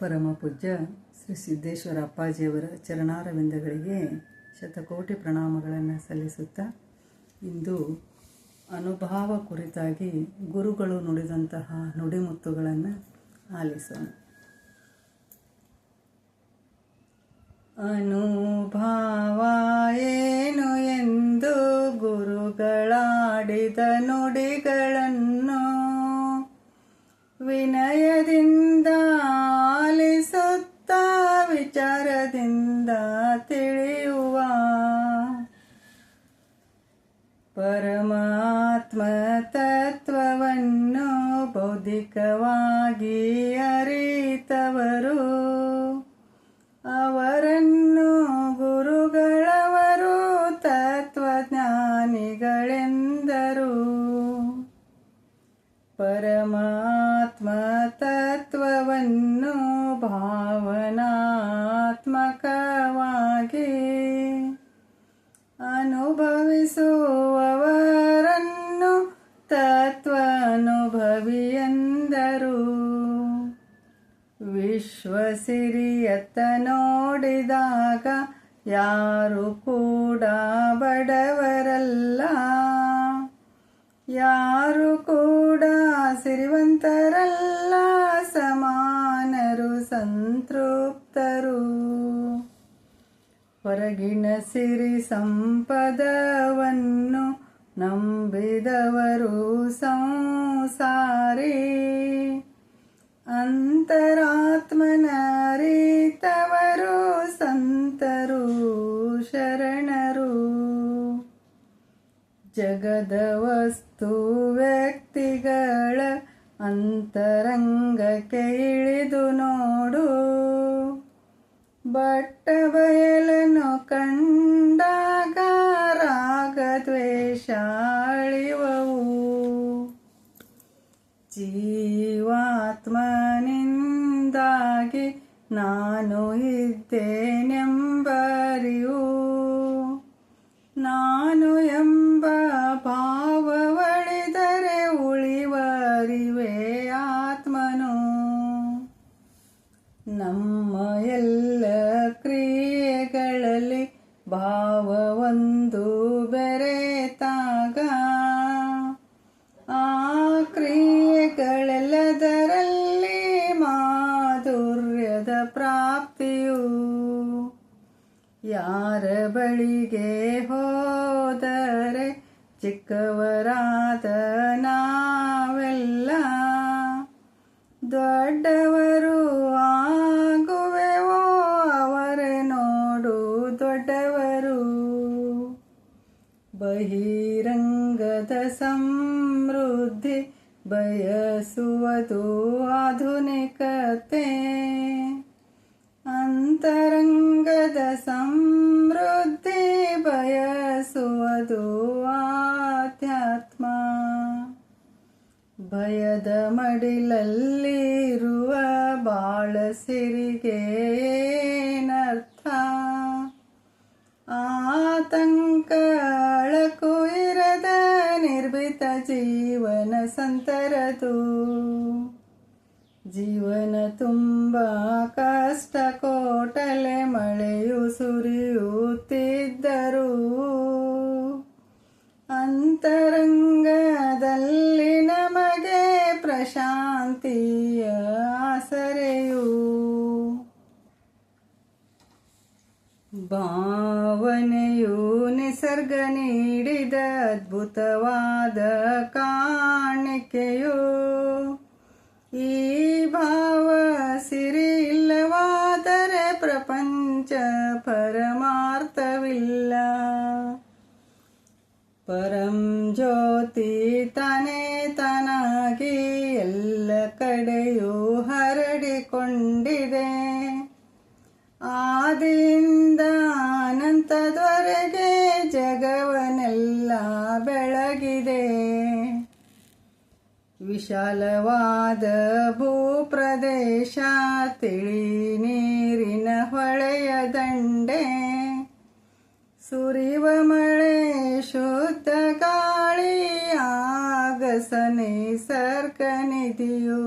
ಪರಮ ಪೂಜ್ಯ ಶ್ರೀ ಸಿದ್ದೇಶ್ವರ ಅಪ್ಪಾಜಿಯವರ ಚರಣಾರವಿಂದಗಳಿಗೆ ಶತಕೋಟಿ ಪ್ರಣಾಮಗಳನ್ನು ಸಲ್ಲಿಸುತ್ತಾ ಇಂದು ಅನುಭಾವ ಕುರಿತಾಗಿ ಗುರುಗಳು ನುಡಿದಂತಹ ನುಡಿಮುತ್ತುಗಳನ್ನು ಆಲಿಸೋಣ. ಅನುಭಾವ ಏನು ಎಂದು ಗುರುಗಳಾಡಿದ ನುಡಿಗಳನ್ನು ವಿನಯದಿಂದ ಪರಮಾತ್ಮ ತತ್ವವನ್ನು ಬೌದ್ಧಿಕವಾಗಿ ಅರಿತವರು. ಅವರನ್ನು ಗುರುಗಳವರು ತತ್ವಜ್ಞಾನಿಗಳೆಂದರು. ಪರಮಾತ್ಮ ವಿಶ್ವಸಿರಿಯತ್ತ ನೋಡಿದಾಗ ಯಾರು ಕೂಡ ಬಡವರಲ್ಲ. ಯಾರು ಕೂಡ ಸಿರಿವಂತರಲ್ಲ, ಸಮಾನರು ಸಂತೃಪ್ತರು. ಹೊರಗಿನ ಸಿರಿ ಸಂಪದವನ್ನು ನಂಬಿದವರು ಸಂಸಾರಿ. ಅಂತರಾತ್ಮನರಿತವರು ಸಂತರು ಶರಣರು. ಜಗದ ವಸ್ತು ವ್ಯಕ್ತಿಗಳ ಅಂತರಂಗಕ್ಕೆ ಇಳಿದು ನೋಡು. ಬಟ್ಟ ಬಯಲನ್ನು ಕಂಡಾಗ ರಾಗ ಜೀವಾತ್ಮನಿಂದಾಗಿ ನಾನು ಇದ್ದೇನೆಂಬರಿಯು ನಾನು ಎಂಬ ಭಾವವಳಿದರೆ ಉಳಿವರಿವೆ ಆತ್ಮನು. ನಮ್ಮ ಎಲ್ಲ ಯಾರ ಬಳಿಗೆ ಹೋದರೆ ಚಿಕ್ಕವರಾದ ನಾವೆಲ್ಲ? ದೊಡ್ಡವರು ಆಗುವೆವೋ? ಅವರ ನೋಡು ದೊಡ್ಡವರು. ಬಹಿರಂಗದ ಸಮೃದ್ಧಿ ಬಯಸುವುದು ಆಧುನಿಕತೆ. ಅಂತರಂಗದ ಸಮೃದ್ಧಿ ಬಯಸುವುದು ಆಧ್ಯಾತ್ಮ. ಭಯದ ಮಡಿಲಲ್ಲಿರುವ ಬಾಳ ಸಿರಿಗೆ ಏನರ್ಥ? ಆತಂಕ ಅಳಕು ಇರದ ನಿರ್ಭೀತ ಜೀವನ ಸಂತರದು. ಜೀವನ ತುಂಬ ಕಷ್ಟ, ಕೋಟಲೆ ಮಳೆಯು ಸುರಿಯುತ್ತಿದ್ದರು ಅಂತರಂಗದಲ್ಲಿ ನಮಗೆ ಪ್ರಶಾಂತಿಯ ಆಸರೆಯು. ಭಾವನೆಯು ನಿಸರ್ಗ ನೀಡಿದ ಅದ್ಭುತವಾದ ಕಾಣಿಕೆಯು. ಈ ಪರಮಾರ್ಥವಿಲ್ಲ ಪರಂ ಜ್ಯೋತಿ ತಾನೇ ತಾನಾಗಿ ಎಲ್ಲ ಕಡೆಯೂ ಹರಡಿಕೊಂಡಿದೆ ವಿಶಾಲವಾದ ಭೂಪ್ರದೇಶ, ತಿಳಿ ನೀರಿನ ಹೊಳೆಯ ದಂಡೆ, ಸುರಿವ ಮಳೆ, ಶುದ್ಧ ಗಾಳಿ ಆಗಸನೆ ನಿಸರ್ಗ ನಿಧಿಯು.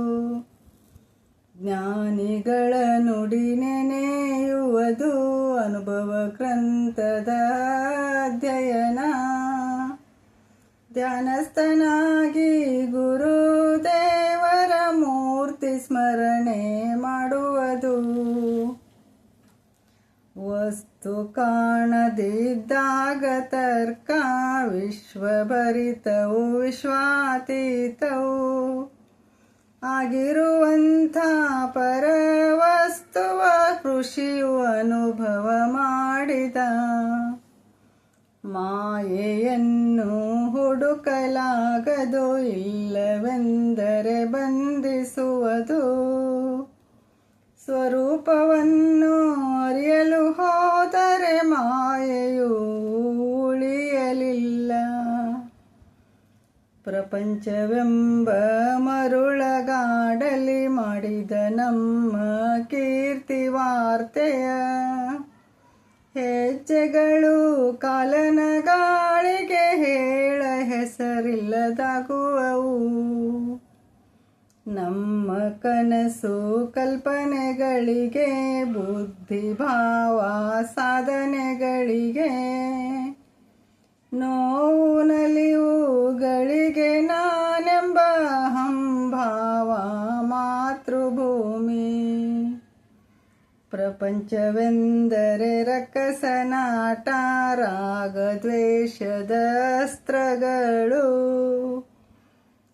ಜ್ಞಾನಿಗಳ ನುಡಿ ನೆನೆಯುವುದು ಅನುಭವ ಗ್ರಂಥದ ಅಧ್ಯಯನ ಧ್ಯಾನಸ್ಥನಾಗಿ ಮೂರ್ತಿ ಸ್ಮರಣೆ ಮಾಡುವುದು. ವಸ್ತು ಕಾಣದಿದ್ದಾಗ ತರ್ಕ ವಿಶ್ವಭರಿತವು ವಿಶ್ವಾತೀತವು. ಆಗಿರುವಂಥ ಪರವಸ್ತುವ ಕೃಷಿಯು ಅನುಭವ ಮಾಡಿದ. ಮಾಯೆಯನ್ನು ಹುಡುಕಲಾಗದು ಇಲ್ಲವೆಂದರೆ ಬಂಧಿಸುವುದು. ಸ್ವರೂಪವನ್ನು ಅರಿಯಲು ಹೋದರೆ ಮಾಯೆಯು ಉಳಿಯಲಿಲ್ಲ. ಪ್ರಪಂಚವೆಂಬ ಮರುಳಗಾಡಲಿ ಮಾಡಿದ ನಮ್ಮ ಕೀರ್ತಿ ವಾರ್ತೆಯ ಹೆಜ್ಜೆಗಳು ಕಾಲನ ಗಾಳಿಗೆ ಹೇಳ ಹೆಸರಿಲ್ಲದಾಗುವವು. ನಮ್ಮ ಕನಸು ಕಲ್ಪನೆಗಳಿಗೆ ಬುದ್ಧಿಭಾವ ಸಾಧನೆಗಳಿಗೆ ನೋವು ನಲಿವುಗಳಿಗೆ ನಾನೆಂಬ ಪ್ರಪಂಚವೆಂದರೆ ರಕ್ಕಸನಾಟ ರಾಗದ್ವೇಷದ ಅಸ್ತ್ರಗಳು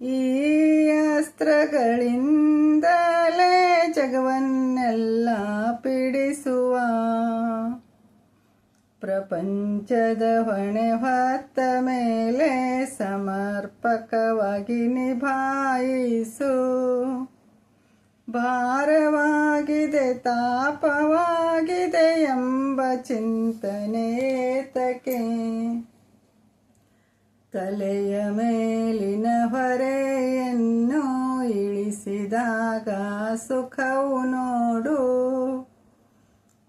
ಈ ಅಸ್ತ್ರಗಳಿಂದಲೇ ಜಗವನ್ನೆಲ್ಲ ಪೀಡಿಸುವ. ಪ್ರಪಂಚದ ಹೊಣೆ ಹೊತ್ತ ಮೇಲೆ ಸಮರ್ಪಕವಾಗಿ ನಿಭಾಯಿಸು. ಭಾರವಾಗಿದೆ, ತಾಪವಾಗಿದೆ ಎಂಬ ಚಿಂತನೆ ತಕೆ ತಲೆಯ ಮೇಲಿನ ಹೊರೆಯನ್ನು ಇಳಿಸಿದಾಗ ಸುಖವು ನೋಡು.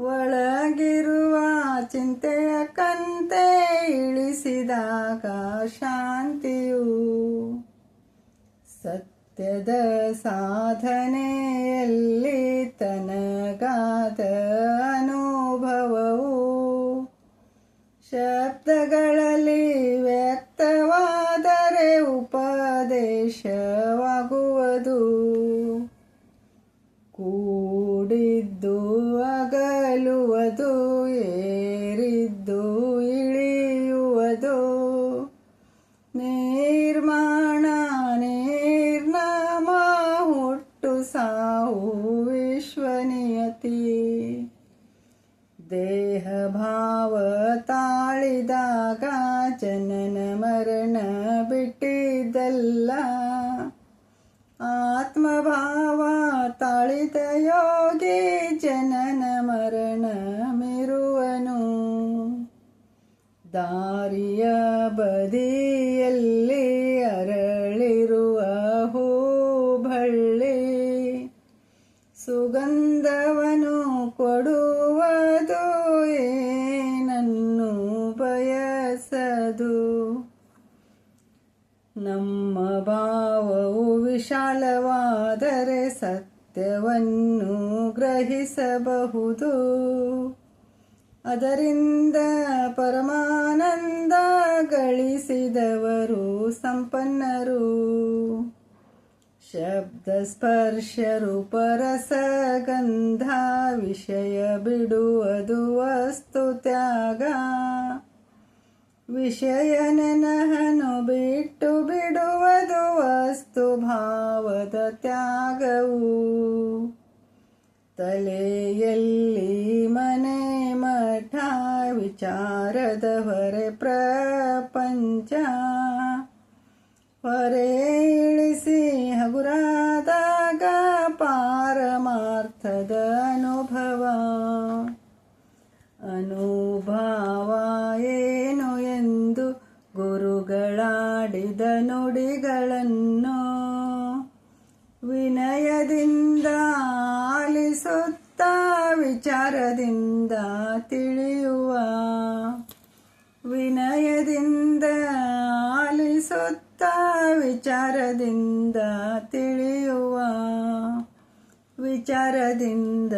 ಒಳಗಿರುವ ಚಿಂತೆಯ ಕಂತೆ ಇಳಿಸಿದಾಗ ಶಾಂತಿಯು ಸತ್ಯದ ಸಾಧನೆಯಲ್ಲಿ ತನಗಾದ ಅನುಭವವು ಶಬ್ದಗಳಲ್ಲಿ ವ್ಯಕ್ತವಾದರೆ ಉಪದೇಶವಾಗುವುದು. ಕೂಡಿದ್ದು ಅಗಲುವುದು ಏರಿದ್ದು ಇಳಿಯುವುದು ಬಿಟ್ಟಿದ್ದಲ್ಲ ಆತ್ಮಭಾವ ತಾಳಿತ ಯೋಗಿ ಜನನ ಮರಣ ಮಿರುವನು. ದಾರಿಯ ಬದಿಯಲ್ಲಿ ಅರಳಿರುವ ಹೂಬಳ್ಳಿ ಸುಗಂಧವನು ಕೊಡುವುದು ಏನನ್ನು ನಮ್ಮ ಭಾವವು ವಿಶಾಲವಾದರೆ ಸತ್ಯವನ್ನು ಗ್ರಹಿಸಬಹುದು. ಅದರಿಂದ ಪರಮಾನಂದ ಗಳಿಸಿದವರು ಸಂಪನ್ನರು. ಶಬ್ದ ಸ್ಪರ್ಶ ರೂಪರಸ ಗಂಧ ವಿಷಯ ಬಿಡುವುದು ವಸ್ತು ತ್ಯಾಗ. ವಿಷಯ ನೆನಹನು ಬಿಟ್ಟು ಬಿಡುವುದು ವಸ್ತು ಭಾವದ ತ್ಯಾಗವು ತಲೆಯಲ್ಲಿ ಮನೆ ಮಠ ವಿಚಾರದ ಹೊರೆ ಪ್ರಪಂಚ ಹೊರೆ ಆಲಿಸುತ್ತ ವಿಚಾರದಿಂದ ತಿಳಿಯುವ ವಿನಯದಿಂದ ಆಲಿಸುತ್ತ ವಿಚಾರದಿಂದ ತಿಳಿಯುವ ವಿಚಾರದಿಂದ